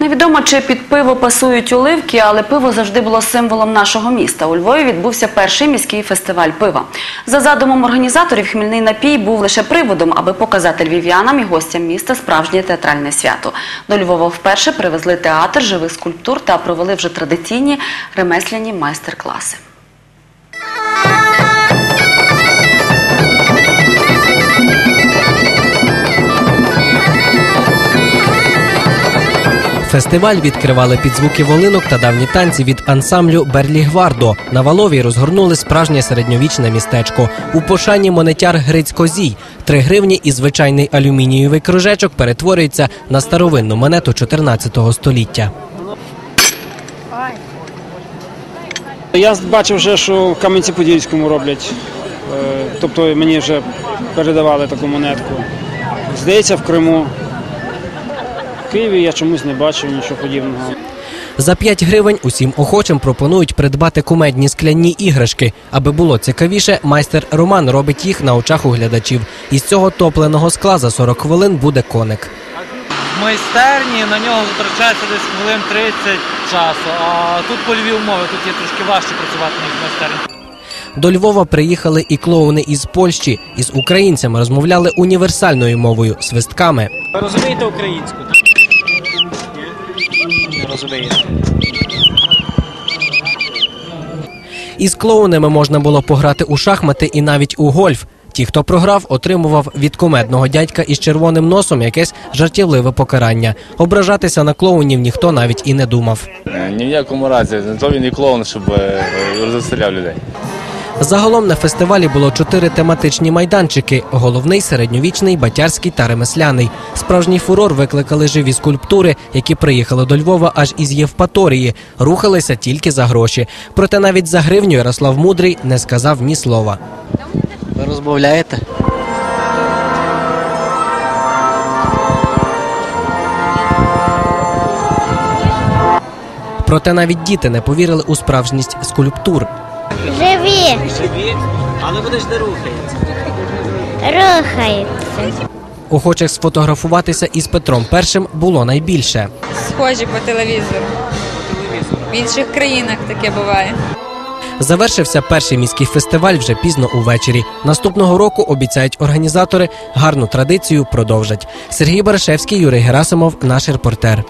Невідомо, чи під пиво пасують оливки, але пиво завжди було символом нашого міста. У Львові відбувся перший міський фестиваль пива. За задумом організаторів, хмільний напій був лише приводом, аби показати львів'янам і гостям міста справжнє театральне свято. До Львова вперше привезли театр живих скульптур та провели вже традиційні ремесляні майстер-класи. Фестиваль відкривали під звуки волинок та давні танці від ансамблю Берлі Гвардо. На Валові розгорнули справжнє середньовічне містечко. У пошані монетяр Гриць Козій. Три гривні і звичайний алюмінієвий кружечок перетворюється на старовинну монету 14 століття. Я бачив вже, що в Кам'янці-Подільському роблять. Е, Тобто мені вже передавали таку монетку. Здається, в Криму. Києві я чомусь не бачив нічого подібного. За 5 гривень усім охочим пропонують придбати кумедні скляні іграшки. Аби було цікавіше, майстер Роман робить їх на очах у глядачів. Із цього топленого скла за 40 хвилин буде коник. В майстерні на нього затрачається десь хвилин 30 часу, а тут польові умови, тут є трошки важче працювати, ніж в майстерні. До Львова приїхали і клоуни із Польщі. Із українцями розмовляли універсальною мовою свистками. Ви розумієте українську? Не розумієте. Із клоунами можна було пограти у шахмати і навіть у гольф. Ті, хто програв, отримував від кумедного дядька із червоним носом якесь жартівливе покарання. Ображатися на клоунів ніхто навіть і не думав. Е, Ні в якому разі, то він і клоун, щоб розстріляв людей. Загалом на фестивалі було чотири тематичні майданчики: головний, середньовічний, батярський та ремесляний. Справжній фурор викликали живі скульптури, які приїхали до Львова аж із Євпаторії, рухалися тільки за гроші. Проте навіть за гривню Ярослав Мудрий не сказав ні слова. Ви розмовляєте? Проте навіть діти не повірили у справжність скульптур. Живі, Живі, але вони ж не рухаються. рухаються. Охочих сфотографуватися із Петром І було найбільше. схожі по телевізору. В інших країнах таке буває. Завершився перший міський фестиваль вже пізно увечері. Наступного року обіцяють організатори гарну традицію продовжать. Сергій Барашевський, Юрій Герасимов, наш репортер.